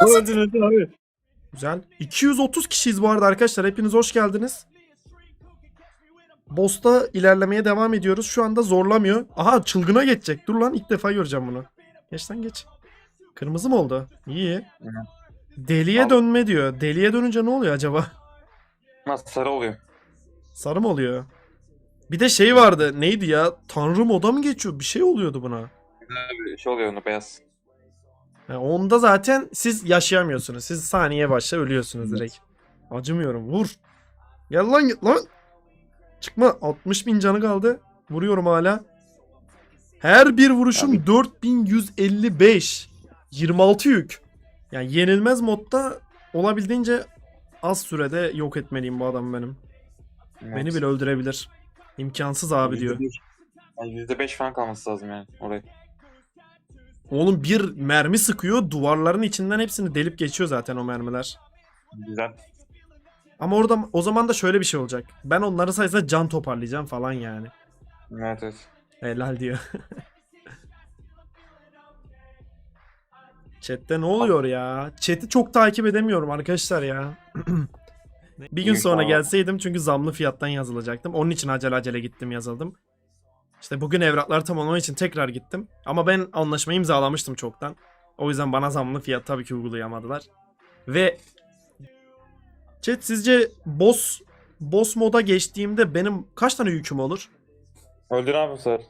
Öldün öldün abi. Güzel. 230 kişiyiz bu arada arkadaşlar. Hepiniz hoş geldiniz. Boss'ta ilerlemeye devam ediyoruz. Şu anda zorlamıyor. Aha çılgına geçecek. Dur lan ilk defa göreceğim bunu. Geç lan geç. Kırmızı mı oldu? İyi. Deliye Al. dönme diyor. Deliye dönünce ne oluyor acaba? Nasıl sarı oluyor? Sarı mı oluyor? Bir de şey vardı. Neydi ya? Tanrı moda mı geçiyor? Bir şey oluyordu buna. Şey oluyor onu beyaz. Yani onda zaten siz yaşayamıyorsunuz. Siz saniye başla ölüyorsunuz Evet. direkt. Acımıyorum. Vur. Gel lan git lan. Çıkma. 60 bin canı kaldı. Vuruyorum hala. Her bir vuruşum Abi. 4155. 26 yük. Yani yenilmez modda olabildiğince az sürede yok etmeliyim bu adam benim. Beni bile öldürebilir. İmkansız abi diyor. Yani %5 falan kalması lazım yani oraya. Oğlum bir mermi sıkıyor. Duvarların içinden hepsini delip geçiyor zaten o mermiler. Güzel. Ama orada o zaman da şöyle bir şey olacak. Ben onların sayesinde can toparlayacağım falan yani. Evet evet. Helal diyor. Chat'te ne oluyor ya? Chat'i çok takip edemiyorum arkadaşlar ya. bir gün sonra gelseydim çünkü zamlı fiyattan yazılacaktım. Onun için acele acele gittim yazıldım. İşte bugün evraklar tamamlamak için tekrar gittim. Ama ben anlaşmayı imzalamıştım çoktan. O yüzden bana zamlı fiyat tabii ki uygulayamadılar. Ve Chat sizce boss boss moda geçtiğimde benim kaç tane yüküm olur? Öldür abi sefer.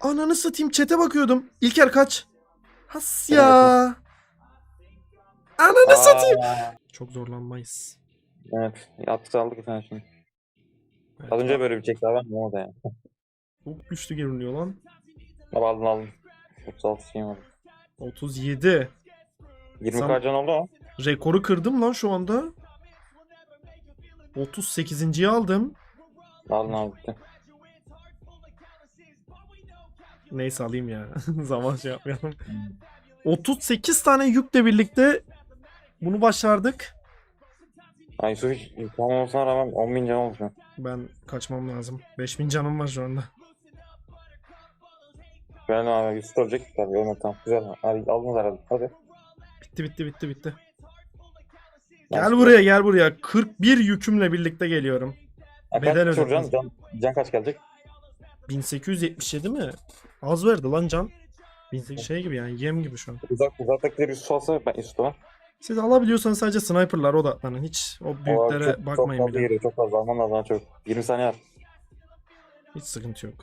Ananı satayım chat'e bakıyordum. İlker kaç? Has ya. Ananı satayım. Çok zorlanmayız. Evet. Attık aldık bir tane şimdi. Evet, Az önce böyle bir çekti abi. Ne oldu ya? Çok güçlü görünüyor lan. Abi aldın aldın. 36 şeyim oldu. 37. 20 Sam- karcan oldu mu? Rekoru kırdım lan şu anda. 38.yi aldım. Aldın abi bitti. Neyse alayım ya. Zaman şey yapmayalım. 38 tane yükle birlikte bunu başardık. Ay Yusuf hiç tamam olmasına rağmen 10 bin can an. Ben kaçmam lazım. 5000 canım var şu anda. Ben abi Yusuf ölecek. Tabii ölmedi tamam. Güzel. Hadi aldınız herhalde. Hadi. Bitti bitti bitti bitti. Gel buraya gel buraya. 41 yükümle birlikte geliyorum. Ha, Bedel kaç ödediniz. Can, can kaç gelecek? 1877 mi? Az verdi lan can. 1800 şey gibi yani yem gibi şu an. Uzak uzaktakileri Yusuf alsa ben Yusuf'ta var. Siz alabiliyorsanız sadece sniper'lara odaklanın. Hiç o büyüklere çok, bakmayın çok bile. geliyor. Çok fazla alman lazım çok. 20 saniye var. Hiç sıkıntı yok.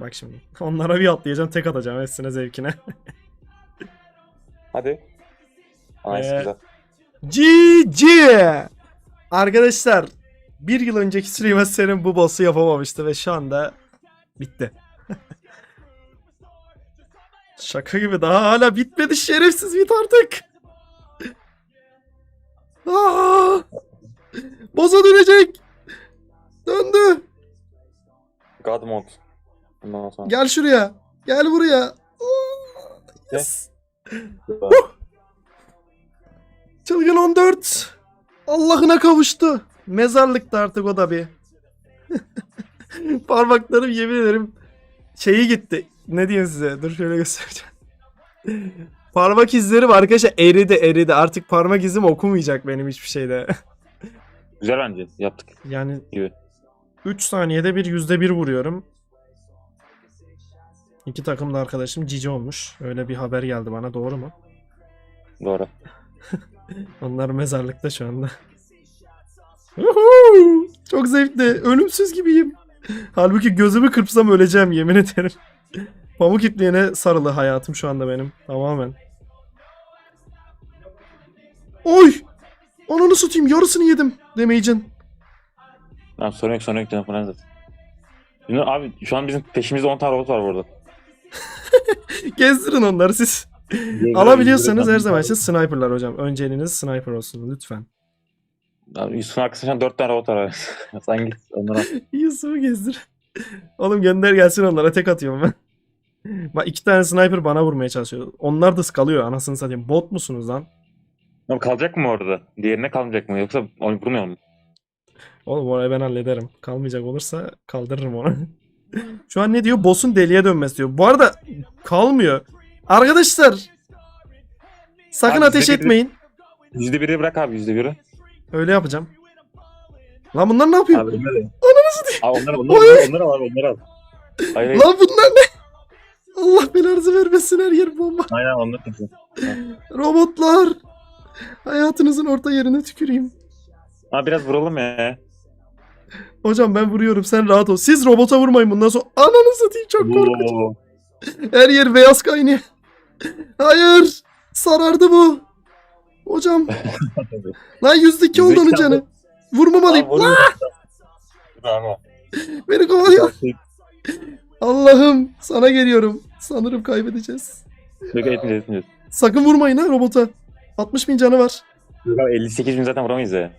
Bak şimdi. Onlara bir atlayacağım tek atacağım hepsine zevkine. Hadi. Nice Ee, güzel. GG! Arkadaşlar bir yıl önceki Streamer senin bu boss'u yapamamıştı ve şu anda bitti. Şaka gibi daha hala bitmedi şerefsiz bit artık. Aa! Boss'a dönecek. Döndü. God mode. Sonra. Gel şuraya. Gel buraya. Yes. Çılgın 14. Allah'ına kavuştu. Mezarlıkta artık o da bir. Parmaklarım yemin ederim şeyi gitti. Ne diyeyim size? Dur şöyle göstereceğim. Parmak izlerim arkadaşlar eridi eridi. Artık parmak izim okumayacak benim hiçbir şeyde. Güzel bence. Yaptık. Yani Gibi. 3 saniyede bir yüzde bir vuruyorum. İki takım da arkadaşım cici olmuş. Öyle bir haber geldi bana doğru mu? Doğru. Onlar mezarlıkta şu anda. Çok zevkli. Ölümsüz gibiyim. Halbuki gözümü kırpsam öleceğim yemin ederim. Pamuk ipliğine sarılı hayatım şu anda benim. Tamamen. Oy! Ananı satayım yarısını yedim demeyeceksin. Tamam sorun yok sorun yok canım falan zaten. Şimdi abi şu an bizim peşimizde 10 tane robot var burada. Gezdirin onları siz. Alabiliyorsanız her zaman için sniperlar hocam. Önceliğiniz sniper olsun lütfen. Abi Yusuf'un arkasında şu an 4 tane robot var. Sen git onları al. Yusuf'u gezdir. Oğlum gönder gelsin onlara tek atıyorum ben. Bak iki tane sniper bana vurmaya çalışıyor. Onlar da sıkalıyor anasını satayım. Bot musunuz lan? Oğlum kalacak mı orada? Diğerine kalmayacak mı? Yoksa onu vurmuyor mu? Oğlum orayı ben hallederim. Kalmayacak olursa kaldırırım onu. Şu an ne diyor? Boss'un deliye dönmesi diyor. Bu arada kalmıyor. Arkadaşlar Sakın Abi, ateş bize bir- etmeyin. Yüzde biri bırak abi yüzde biri. Öyle yapacağım. Lan bunlar ne yapıyor? Abi onları. Ananı Abi onları onları Oy. onları, onları al onları al. Hayır hayır. Lan bunlar ne? Allah belanızı vermesin her yer bomba. Aynen onları kesin. Robotlar. Hayatınızın orta yerine tüküreyim. Abi biraz vuralım ya. Hocam ben vuruyorum sen rahat ol. Siz robota vurmayın bundan sonra. Ananı satayım çok korkunç. Her yer beyaz kaynıyor. Hayır. Sarardı bu. Hocam. Lan yüzdeki oldu onun canı. Vurmamalıyım. Vuruyor. Bravo. Beni kovalıyor. Allah'ım sana geliyorum. Sanırım kaybedeceğiz. Yok etmeyeceğiz etmeyeceğiz. Sakın vurmayın ha robota. 60 bin canı var. Yok abi 58 bin zaten vuramayız ya.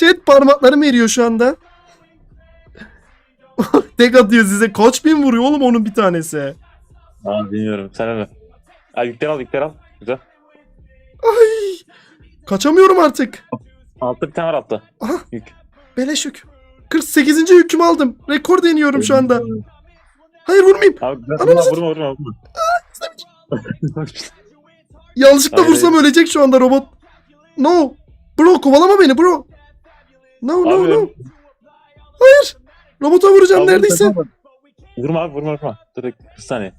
Chat parmaklarım eriyor şu anda. Tek atıyor size. Kaç bin vuruyor oğlum onun bir tanesi. Abi bilmiyorum. Sen öyle. Abi yükler al yükler al. Güzel. Ay. Kaçamıyorum artık. Altta bir tane var altta. Aha. Yük. Beleş yük. 48. yükümü aldım. Rekor deniyorum şu anda. Hayır vurmayayım. Abi vurma vurma vurma. vurma. Yanlışlıkla Hayır. vursam ölecek şu anda robot. No. Bro kovalama beni bro. No no Abi, no. Hayır. Robota vuracağım Abi, neredeyse. vurma. Vurma abi vurma vurma. Dur bir saniye.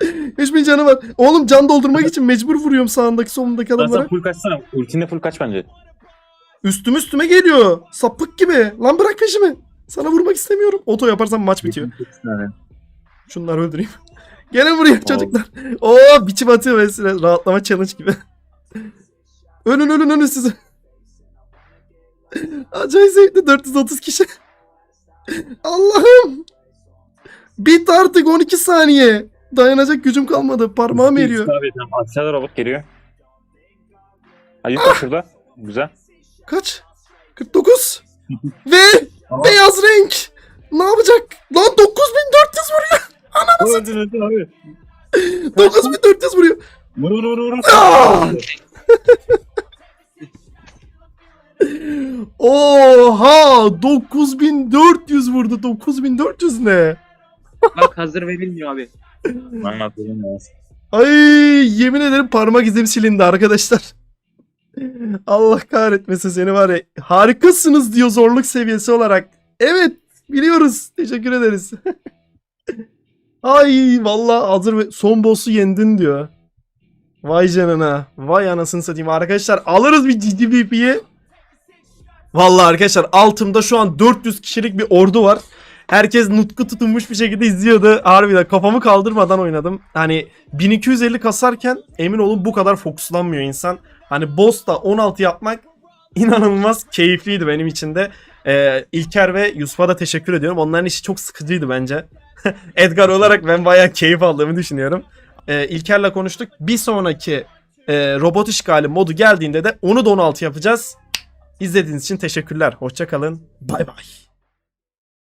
3000 canı var. Oğlum can doldurmak için mecbur vuruyorum sağındaki solundaki Lan sen adamlara. full kaçsana. Ultinde full kaç bence. Üstüm üstüme geliyor. Sapık gibi. Lan bırak peşimi. Sana vurmak istemiyorum. Oto yaparsam maç bitiyor. Şunları öldüreyim. Gene vuruyor çocuklar. Oo biçim atıyor mesela. Rahatlama challenge gibi. ölün ölün ölün sizi. Acayip zevkli 430 kişi. Allah'ım. Bit artık 12 saniye. Dayanacak gücüm kalmadı. Parmağım eriyor. Aşağıda robot geliyor. Yük var şurada. Güzel. Kaç? 49. Ve Aa. beyaz renk. Ne yapacak? Lan 9400 vuruyor. Öldün öldün abi. 9400 vuruyor. Vur vur vur vur. Oha 9400 vurdu 9400 ne? Bak hazır verilmiyor abi. Anlatıyorum ya. Ay yemin ederim parmak izim silindi arkadaşlar. Allah kahretmesin seni var ya harikasınız diyor zorluk seviyesi olarak. Evet biliyoruz teşekkür ederiz. Ay vallahi hazır ve son boss'u yendin diyor. Vay canına. Vay anasını satayım. Arkadaşlar alırız bir GGVP'yi. Vallahi arkadaşlar altımda şu an 400 kişilik bir ordu var. Herkes nutku tutunmuş bir şekilde izliyordu. Harbiden kafamı kaldırmadan oynadım. Hani 1250 kasarken emin olun bu kadar fokuslanmıyor insan. Hani boss'ta 16 yapmak inanılmaz keyifliydi benim için de. Ee, İlker ve Yusuf'a da teşekkür ediyorum. Onların işi çok sıkıcıydı bence. Edgar olarak ben bayağı keyif aldığımı düşünüyorum. Ee, İlker'le konuştuk. Bir sonraki e, robot işgali modu geldiğinde de onu da 16 yapacağız. İzlediğiniz için teşekkürler. Hoşçakalın. Bay bay.